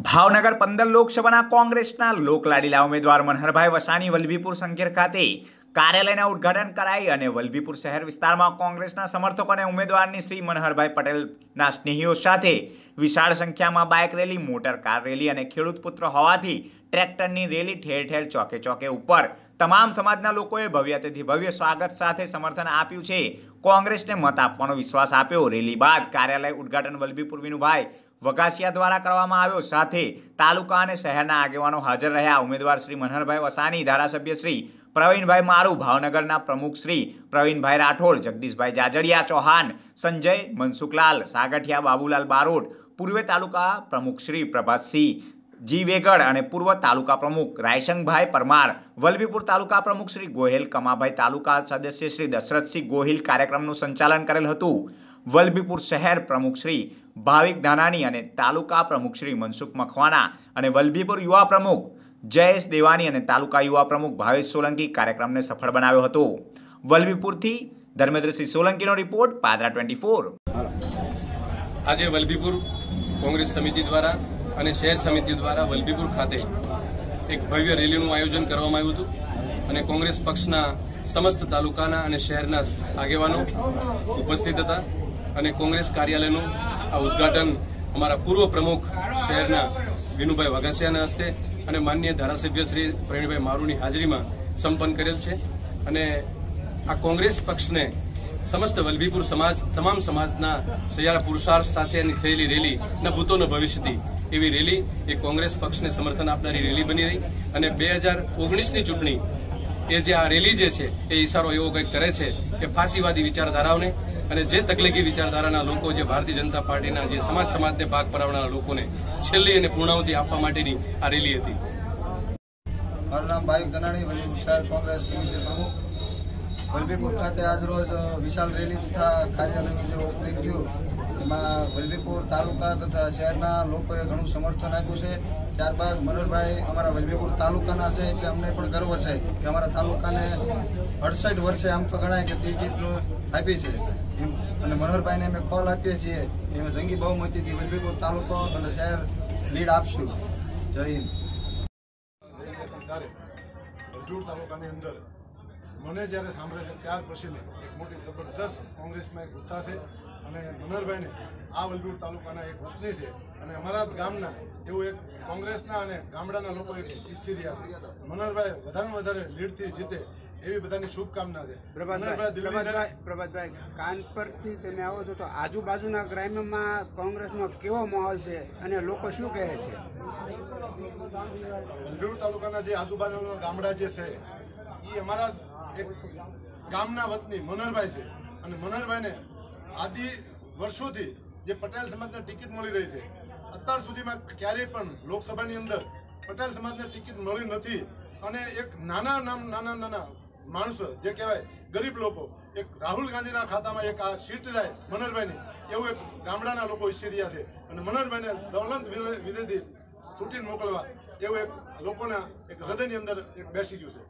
ભાવનગર પંદર લોકસભાના કોંગ્રેસના લોકલાડીલા ઉમેદવાર મનહરભાઈ વસાણી વલભીપુર સંઘેર ખાતે કાર્યાલયના ઉદ્ઘાટન કરાઈ અને વલભીપુર શહેર વિસ્તારમાં કોંગ્રેસના સમર્થકો અને ઉમેદવારની શ્રી મનહરભાઈ પટેલના સ્નેહીઓ સાથે વિશાળ સંખ્યામાં bike rally, motor car rally અને ખેડૂત પુત્ર હોવાથી ટ્રેક્ટરની રેલી ઠેર ઠેર ચોકે ચોકે ઉપર. તમામ સમાજના લોકોએ ભવ્યતેથી ભવ્ય સ્વાગત સાથે સમર્થન આપ્યું છે. કોંગ્રેસને મત આપવાનો વિશ્વાસ આપ્યો. રેલી બાદ કાર્યાલય ઉદ્ઘાટન વલભીપુર વિનુભાઈ વઘાસિયા દ્વારા કરવામાં આવ્યો. સાથે તાલુકા અને શહેરના આગેવાનો હાજર રહ્યા. ઉમેદવાર શ્રી મનહરભાઈ વસાણી, ધારાસભ્ય શ્રી પ્રવીણભાઈ મારુ, ભાવનગરના પ્રમુખ શ્રી પ્રવીણભાઈ રાઠોડ, જગદીશભાઈ જાજડિયા ચૌહાણ, સંજય મનસુખલાલ, સાગઠિયા બાબુલાલ બારોટ, પૂર્વે તાલુકા પ્રમુખ શ્રી પ્રભાતસિંહ, જી વેગડ અને પૂર્વ તાલુકા પ્રમુખ રાયશંગભાઈ પરમાર, વલભીપુર તાલુકા પ્રમુખ શ્રી ગોહિલ કમાભાઈ તાલુકા સદસ્ય શ્રી દશરથસિંહ ગોહિલ કાર્યક્રમનું સંચાલન કરેલ હતું. વલભીપુર શહેર પ્રમુખ શ્રી ભાવિક ધાનાની અને તાલુકા પ્રમુખ શ્રી મનસુખ મખવાણા અને વલભીપુર યુવા પ્રમુખ જયેશ દેવાની અને તાલુકા યુવા પ્રમુખ ભાવેશ સોલંકી કાર્યક્રમને સફળ બનાવ્યો હતો. વલભીપુરથી ધર્મેન્દ્રસિંહ સોલંકીનો રિપોર્ટ પાદરા ટ્વેન્ટી ફોર. આજે વલભીપુર કોંગ્રેસ સમિતિ દ્વારા અને શહેર સમિતિ દ્વારા વલભીપુર ખાતે એક ભવ્ય રેલીનું આયોજન કરવામાં આવ્યું હતું અને કોંગ્રેસ પક્ષના સમસ્ત તાલુકાના અને શહેરના આગેવાનો ઉપસ્થિત હતા અને કોંગ્રેસ કાર્યાલયનું આ ઉદ્ઘાટન અમારા પૂર્વ પ્રમુખ શહેરના વિનુભાઈ વઘાસિયાના હસ્તે અને માન્ય ધારાસભ્ય શ્રી પ્રવીણભાઈ મારુની હાજરીમાં સંપન્ન કરેલ છે. અને આ કોંગ્રેસ પક્ષને સમસ્ત વલભીપુર સમાજ, તમામ સમાજના સૈયારા પુરુષાર્થ સાથેની થયેલી રેલી ના ભૂતોનો ભવિષ્યથી એવી રેલી એ કોંગ્રેસ પક્ષને સમર્થન આપનારી રેલી બની રહી. અને બે હજાર ઓગણીસની ચૂંટણી એ જે આ રેલી જે છે, એ ઇશારો એવો કંઈક કરે છે કે ફાંસીવાદી વિચારધારાઓને અને જે તકલીફી વિચારધારાના લોકો જે ભારતીય જનતા પાર્ટીના જે સમાજ સમાજને ભાગ પડાવનારા લોકોને છેલ્લી અને પૂર્ણાવતી આપવા માટેની આ રેલી હતી. મારું નામ ભાવિક ધનાણી વલભીપુર શહેર કોંગ્રેસ પ્રમુખ. વલભીપુર ખાતે આજરોજ વિશાળ રેલી તથા કાર્યાલયનું જે ઓપનિંગ થયું એમાં વલભીપુર તાલુકા તથા શહેરના લોકોએ ઘણું સમર્થન આપ્યું છે. ત્યારબાદ મનોહરભાઈ અમારા વલભીપુર તાલુકાના છે એટલે અમને પણ ગર્વ છે કે અમારા તાલુકાને અડસઠ વર્ષે આમ તો ગણાય કે ટિકિટનું આપી છે. અને મનોહરભાઈને અમે કોલ આપીએ છીએ એમાં જંગી બહુમતીથી વલભીપુર તાલુકો અને શહેર લીડ આપશું. જય હિન્દ. તાલુકાની અંદર મને જ્યારે સાંભળે છે, ત્યાર પછીની એક મોટી જબરદસ્ત કોંગ્રેસમાં એક ઉત્સાહ છે. અને મનોહરભાઈને આ વલજોડ તાલુકાના એક વતની છે. અને અમારા ગામના એવું એક કોંગ્રેસના અને ગામડાના લોકો એક ઈચ્છી રહ્યા છે. મનોહરભાઈ વધારેમાં વધારે લીડથી જીતે એવી બધાની શુભકામના છે. પ્રભાતભાઈ પ્રભાતભાઈ કાનપરથી કાન તમે આવો છો તો આજુબાજુના ગ્રામ્યમાં કોંગ્રેસનો કેવો માહોલ છે અને લોકો શું કહે છે? વલભીડ તાલુકાના જે આજુબાજુના ગામડા જે છે એ અમારા એક ગામના વતની મનોહરભાઈ છે. અને મનોહરભાઈને આદિ વર્ષોથી જે પટેલ સમાજને ટિકિટ મળી રહી છે, અત્યાર સુધીમાં ક્યારેય પણ લોકસભાની અંદર પટેલ સમાજને ટિકિટ મળી નથી. અને એક નાના નામ, નાના નાના માણસો, જે કહેવાય ગરીબ લોકો, એક રાહુલ ગાંધીના ખાતામાં એક આ સીટ જાય મનોહરભાઈની એવું એક ગામડાના લોકો ઈચ્છી રહ્યા છે. અને મનોહરભાઈને દૌલત વિધેથી છૂટીને મોકલવા એવું એક લોકોના એક હૃદયની અંદર એક બેસી ગયું છે.